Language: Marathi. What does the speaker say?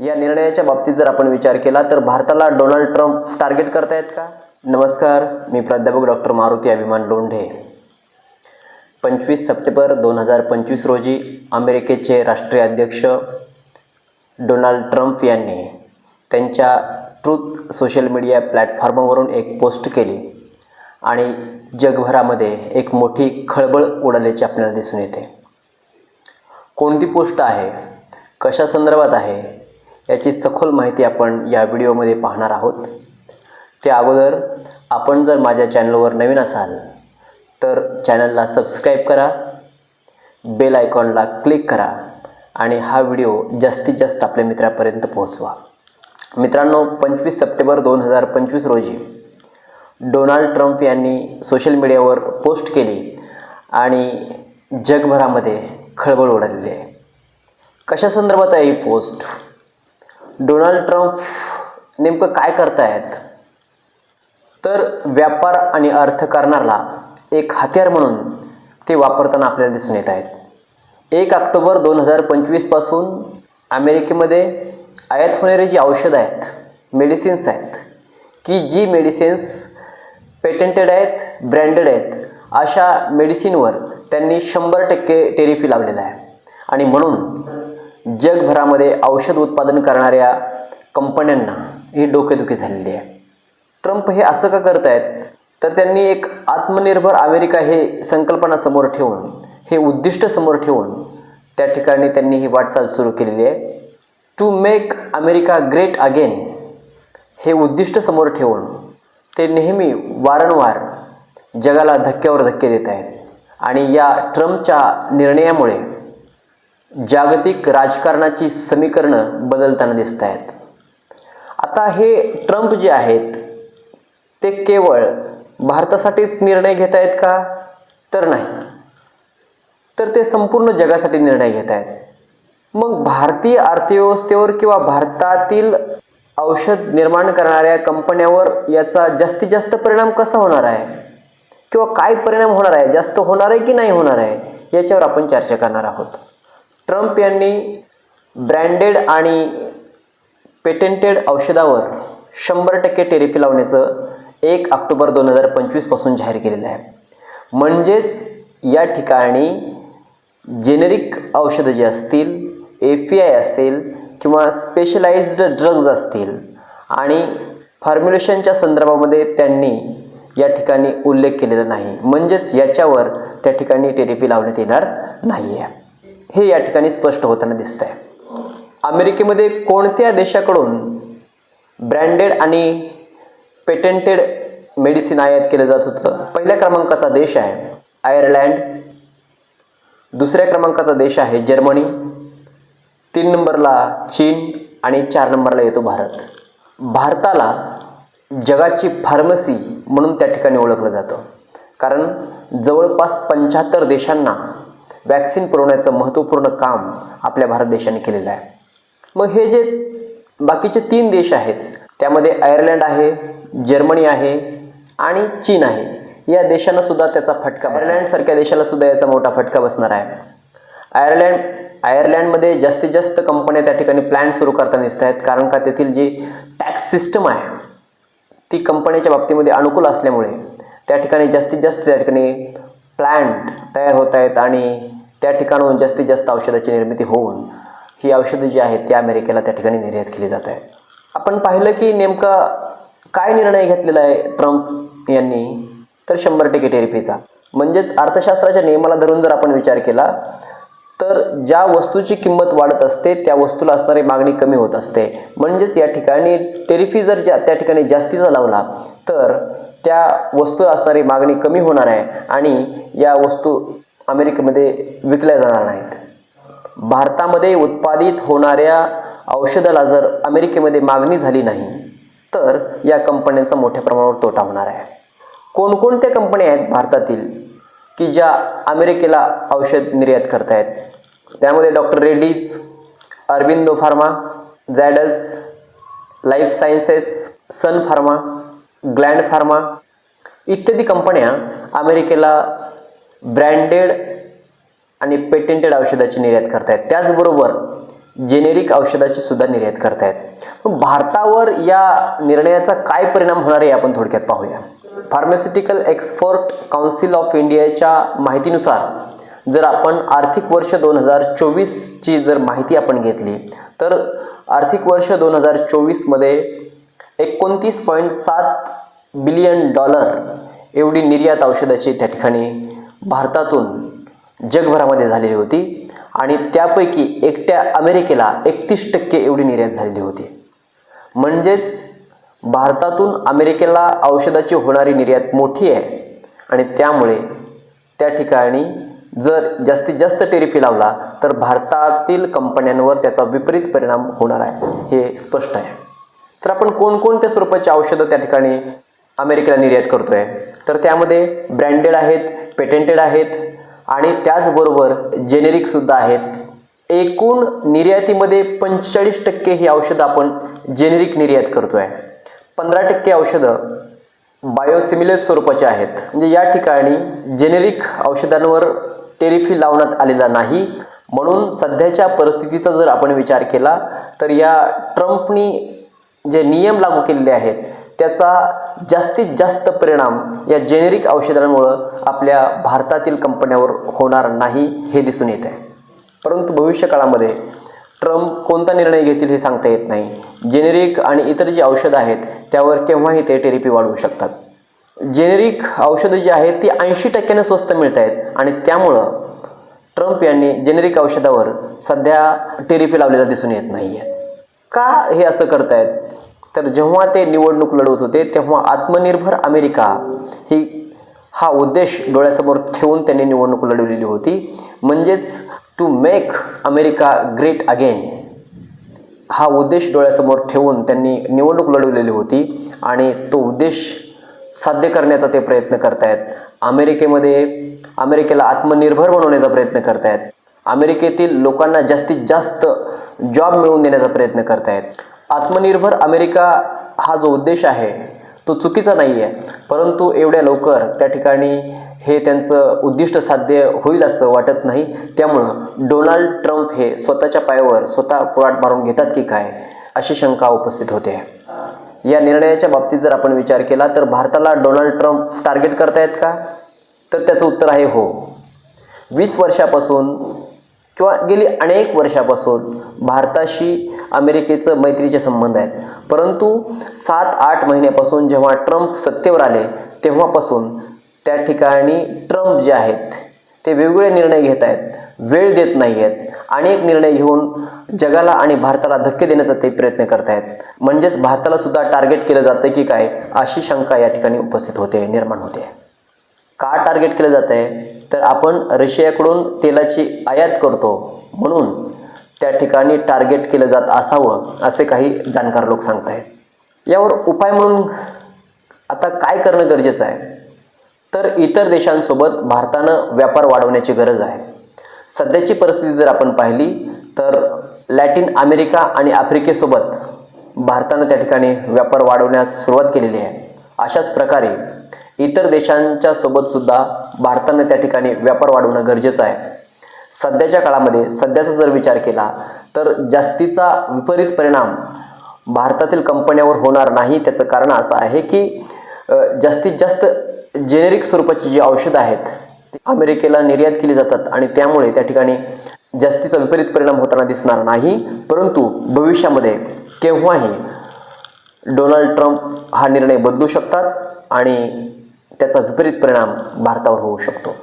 या निर्णयाच्या बाबतीत जर आपण विचार केला तर भारताला डोनाल्ड ट्रम्प टार्गेट करतायत का? नमस्कार मी प्राध्यापक डॉक्टर मारुती अभिमान लोंढे. पंचवीस सप्टेंबर दोन हजार पंचवीस रोजी अमेरिकेचे राष्ट्रीय अध्यक्ष डोनाल्ड ट्रम्प यांनी त्यांच्या ट्रूथ सोशल मीडिया प्लॅटफॉर्मवरून एक पोस्ट केली आणि जगभरामध्ये एक मोठी खळबळ उडाल्याची आपल्याला दिसून येते. कोणती पोस्ट आहे? कशा संदर्भात आहे? याची सखोल माहिती आपण या व्हिडिओमध्ये पाहणार आहोत. त्या अगोदर आपण जर माझ्या चॅनलवर नवीन असाल तर चॅनलला सबस्क्राईब करा बेल आयकॉनला क्लिक करा आणि हा व्हिडिओ जास्तीत जास्त आपल्या मित्रापर्यंत पोहोचवा. मित्रांनो पंचवीस सप्टेंबर दोन हजार पंचवीस रोजी डोनाल्ड ट्रम्प यांनी सोशल मीडियावर पोस्ट केली आणि जगभरामध्ये खळबळ उडालेली आहे. कशा संदर्भात आहे ही पोस्ट? डोनाल्ड ट्रम्प नेमकं काय करतायत? तर व्यापार आणि अर्थकारणाला एक हत्यार म्हणून ते वापरताना आपल्याला दिसून येत आहेत. एक ऑक्टोबर दोन हजार पंचवीसपासून अमेरिकेमध्ये आयात होणारी जी औषधं आहेत मेडिसिन्स आहेत की जी मेडिसिन्स पेटंटेड आहेत ब्रँडेड आहेत अशा मेडिसिनवर त्यांनी शंभर टक्के टेरिफी लावलेला आहे. आणि म्हणून जगभरामध्ये औषध उत्पादन करणाऱ्या कंपन्यांना ही डोकेदुखी झालेली आहे. ट्रम्प हे असं का करत आहेत तर त्यांनी एक आत्मनिर्भर अमेरिका हे संकल्पना समोर ठेवून हे उद्दिष्ट समोर ठेवून त्या ठिकाणी त्यांनी ही वाटचाल सुरू केलेली आहे. To make America great again हे उद्दिष्ट समोर ठेवून ते नेहमी वारंवार जगाला धक्क्यावर धक्के देत आहेत. आणि या ट्रम्पच्या निर्णयामुळे जागतिक राजकारणाची समीकरणं बदलताना दिसत आहेत आता हे ट्रम्प जे आहेत ते केवळ भारतासाठीच निर्णय घेत आहेत का? तर नाही. तर ते संपूर्ण जगासाठी निर्णय घेत आहेत मग भारतीय अर्थव्यवस्थेवर किंवा भारतातील औषध निर्माण करणाऱ्या कंपन्यावर याचा जास्तीत जास्त परिणाम कसा होणार आहे? किंवा काय परिणाम होणार आहे? जास्त होणार आहे की नाही होणार आहे? याच्यावर आपण चर्चा करणार आहोत. ट्रम्प यांनी ब्रँडेड आणि पेटेंटेड औषधावर शंभर टक्के टेरिफी लावण्याचं एक ऑक्टोबर दोन हजार पंचवीसपासून जाहीर केलेलं आहे. म्हणजेच या ठिकाणी जेनेरिक औषधं जी असतील ए पी आय असेल किंवा स्पेशलाइज्ड ड्रग्ज असतील आणि फॉर्म्युलेशनच्या संदर्भामध्ये त्यांनी या ठिकाणी उल्लेख केलेला नाही. म्हणजेच याच्यावर त्या ठिकाणी टेरिफी लावण्यात येणार नाही आहे हे या ठिकाणी स्पष्ट होताना दिसत आहे अमेरिकेमध्ये कोणत्या देशाकडून ब्रँडेड आणि पेटेंटेड मेडिसिन आयात केलं जात होतं? पहिल्या क्रमांकाचा देश आहे आयर्लँड. दुसऱ्या क्रमांकाचा देश आहे जर्मनी. तीन नंबरला चीन आणि चार नंबरला येतो भारत. भारताला जगाची फार्मसी म्हणून त्या ठिकाणी ओळखलं जातं. कारण जवळपास पंच्याहत्तर देशांना वॅक्सिन पुरवण्याचं महत्त्वपूर्ण काम आपल्या भारत देशाने केलेलं आहे. मग हे जे बाकीचे तीन देश आहेत त्यामध्ये आयर्लंड आहे जर्मनी आहे आणि चीन आहे. या देशांना सुद्धा त्याचा फटका आयर्लंडसारख्या देशाला सुद्धा याचा मोठा फटका बसणार आहे. आयर्लंड आयर्लंडमध्ये जास्तीत जास्त कंपन्या त्या ठिकाणी प्लॅन सुरू करताना दिसत आहेत. कारण का? तेथील जी टॅक्स सिस्टम आहे ती कंपन्याच्या बाबतीमध्ये अनुकूल असल्यामुळे त्या ठिकाणी जास्तीत जास्त त्या ठिकाणी प्लॅन्ट तयार होत आहेत आणि त्या ठिकाणाहून जास्तीत जास्त औषधाची निर्मिती होऊन ही औषधं जी आहेत ती अमेरिकेला त्या ठिकाणी निर्यात केली जात आहे आपण पाहिलं की नेमका काय निर्णय घेतलेला आहे ट्रम्प यांनी? तर शंभर टक्के टेरिफीचा म्हणजेच अर्थशास्त्राच्या नियमाला धरून जर आपण विचार केला तर ज्या वस्तूची किंमत वाढत असते त्या वस्तूला असणारी मागणी कमी होत असते. म्हणजेच या ठिकाणी टेरिफी जर ज्या त्या ठिकाणी जास्तीचा लावला तर त्या वस्तू असणारी मागणी कमी होणार आहे आणि या वस्तू अमेरिकेमध्ये विकल्या जाणार नाहीत. भारतामध्ये उत्पादित होणाऱ्या औषधाला जर अमेरिकेमध्ये मागणी झाली नाही तर या कंपन्यांचा मोठ्या प्रमाणावर तोटा होणार आहे. कोणकोणत्या कंपन्या आहेत भारतातील? की ज्या अमेरिकेला औषध निर्यात करतायत. त्यामध्ये doctor Reddy's Aurobindo pharma Zydus life sciences Sun pharma Gland pharma इत्यादी कंपन्या अमेरिकेला ब्रँडेड आणि पेटेंटेड औषधाची निर्यात करतायत. त्याचबरोबर जेनेरिक औषधाची सुद्धा निर्यात करतायत. भारतावर या निर्णयाचा काय परिणाम होणार आहे आपण थोडक्यात पाहूया. फार्मास्युटिकल एक्सपोर्ट काउन्सिल ऑफ इंडियाच्या माहितीनुसार जर आपण आर्थिक वर्ष दोन हजार चोवीसची जर माहिती आपण घेतली तर आर्थिक वर्ष दोन हजार चोवीसमध्ये एकोणतीस पॉईंट सात बिलियन डॉलर एवढी निर्यात औषधाची त्या ठिकाणी भारतातून जगभरामध्ये झालेली होती आणि त्यापैकी एकट्या अमेरिकेला एकतीस टक्के एवढी निर्यात झालेली होती. म्हणजेच भारतातून अमेरिकेला औषधाची होणारी निर्यात मोठी आहे. आणि त्यामुळे त्या ठिकाणी जर जास्तीत जास्त टेरिफी लावला तर भारतातील कंपन्यांवर त्याचा विपरीत परिणाम होणार आहे हे स्पष्ट आहे. तर आपण कोणकोणत्या स्वरूपाची औषधं त्या ठिकाणी अमेरिकेला निर्यात करतोय? तर त्यामध्ये ब्रँडेड आहेत पेटेंटेड आहेत आणि त्याचबरोबर जेनेरिकसुद्धा आहेत. एकूण निर्यातीमध्ये पंचेचाळीस टक्के ही औषधं आपण जेनेरिक निर्यात करतोय. पंधरा टक्के औषधं बायोसिमिलर स्वरूपाचे आहेत. म्हणजे या ठिकाणी जेनेरिक औषधांवर टेरिफी लावण्यात आलेला नाही. म्हणून सध्याच्या परिस्थितीचा जर आपण विचार केला तर या ट्रम्पनी जे नियम लागू केलेले आहेत त्याचा जास्तीत जास्त परिणाम या जेनेरिक औषधांमुळं आपल्या भारतातील कंपन्यावर होणार नाही हे दिसून येत आहे. परंतु भविष्यकाळामध्ये ट्रम्प कोणता निर्णय घेतील हे सांगता येत नाही. जेनेरिक आणि इतर जी औषधं आहेत त्यावर केव्हाही ते टेरिपी वाढवू शकतात. जेनेरिक औषधं जी आहेत ती ऐंशी टक्क्याने स्वस्त मिळत आहेत आणि त्यामुळं ट्रम्प यांनी जेनेरिक औषधावर सध्या टेरिफी लावलेला दिसून येत नाही आहे का हे असं करतायत? तर जेव्हा ते निवडणूक लढवत होते तेव्हा आत्मनिर्भर अमेरिका ही हा उद्देश डोळ्यासमोर ठेवून त्यांनी निवडणूक लढवलेली होती. म्हणजेच to make America great again हा उद्देश डोळ्यासमोर ठेवून त्यांनी निवडणूक लढवलेली होती आणि तो उद्देश साध्य करण्याचा ते प्रयत्न करतायत. अमेरिकेमध्ये अमेरिकेला आत्मनिर्भर बनवण्याचा प्रयत्न करतायत. अमेरिकेतील लोकांना जास्तीत जास्त जॉब मिळवून देण्याचा प्रयत्न करतायत. आत्मनिर्भर अमेरिका हा जो उद्देश आहे तो चुकीचा नाही आहे परंतु एवढ्या लवकर त्या ठिकाणी हे त्यांचं उद्दिष्ट साध्य होईल असं वाटत नाही. त्यामुळं डोनाल्ड ट्रम्प हे स्वतःच्या पायावर स्वतः कुराट मारून घेतात की काय अशी शंका उपस्थित होते. या निर्णयाच्या बाबतीत जर आपण विचार केला तर भारताला डोनाल्ड ट्रम्प टार्गेट करतायत का? तर त्याचं उत्तर आहे हो. वीस वर्षापासून किंवा गेली अनेक वर्षापासून भारताशी अमेरिकेचं मैत्रीचे संबंध आहेत. परंतु सात आठ महिन्यापासून जेव्हा ट्रम्प सत्तेवर आले तेव्हापासून त्या ठिकाणी ट्रम्प जे आहेत ते वेगवेगळे निर्णय घेत आहेत वेळ देत नाही आहेत अनेक निर्णय घेऊन जगाला आणि भारताला धक्के देण्याचा ते प्रयत्न करत आहेत म्हणजेच भारताला सुद्धा टार्गेट केलं जातं की काय अशी शंका या ठिकाणी उपस्थित होते निर्माण होते. का टार्गेट केलं जात आहे तर आपण रशियाकडून तेलाची आयात करतो म्हणून त्या ठिकाणी टार्गेट केलं जात असावं असे काही जाणकार लोक सांगत आहेत यावर उपाय म्हणून आता काय करणं गरजेचं आहे? तर इतर देशांसोबत भारतानं व्यापार वाढवण्याची गरज आहे. सध्याची परिस्थिती जर आपण पाहिली तर लॅटिन अमेरिका आणि आफ्रिकेसोबत भारतानं त्या ठिकाणी व्यापार वाढवण्यास सुरुवात केलेली आहे. अशाच प्रकारे इतर देशांच्या सोबत सुद्धा भारतानं त्या ठिकाणी व्यापार वाढवणं गरजेचं आहे. सध्याच्या काळामध्ये सध्याचा जर विचार केला तर जास्तीचा विपरीत परिणाम भारतातील कंपन्यावर होणार नाही. त्याचं कारण असं आहे की जास्तीत जास्त जेनेरिक स्वरूपाची जी औषधं आहेत ती अमेरिकेला निर्यात केली जातात आणि त्यामुळे त्या ठिकाणी जास्तीचा विपरीत परिणाम होताना दिसणार नाही. परंतु भविष्यामध्ये केव्हाही डोनाल्ड ट्रम्प हा निर्णय बदलू शकतात आणि त्याचा विपरीत परिणाम भारतावर होऊ शकतो.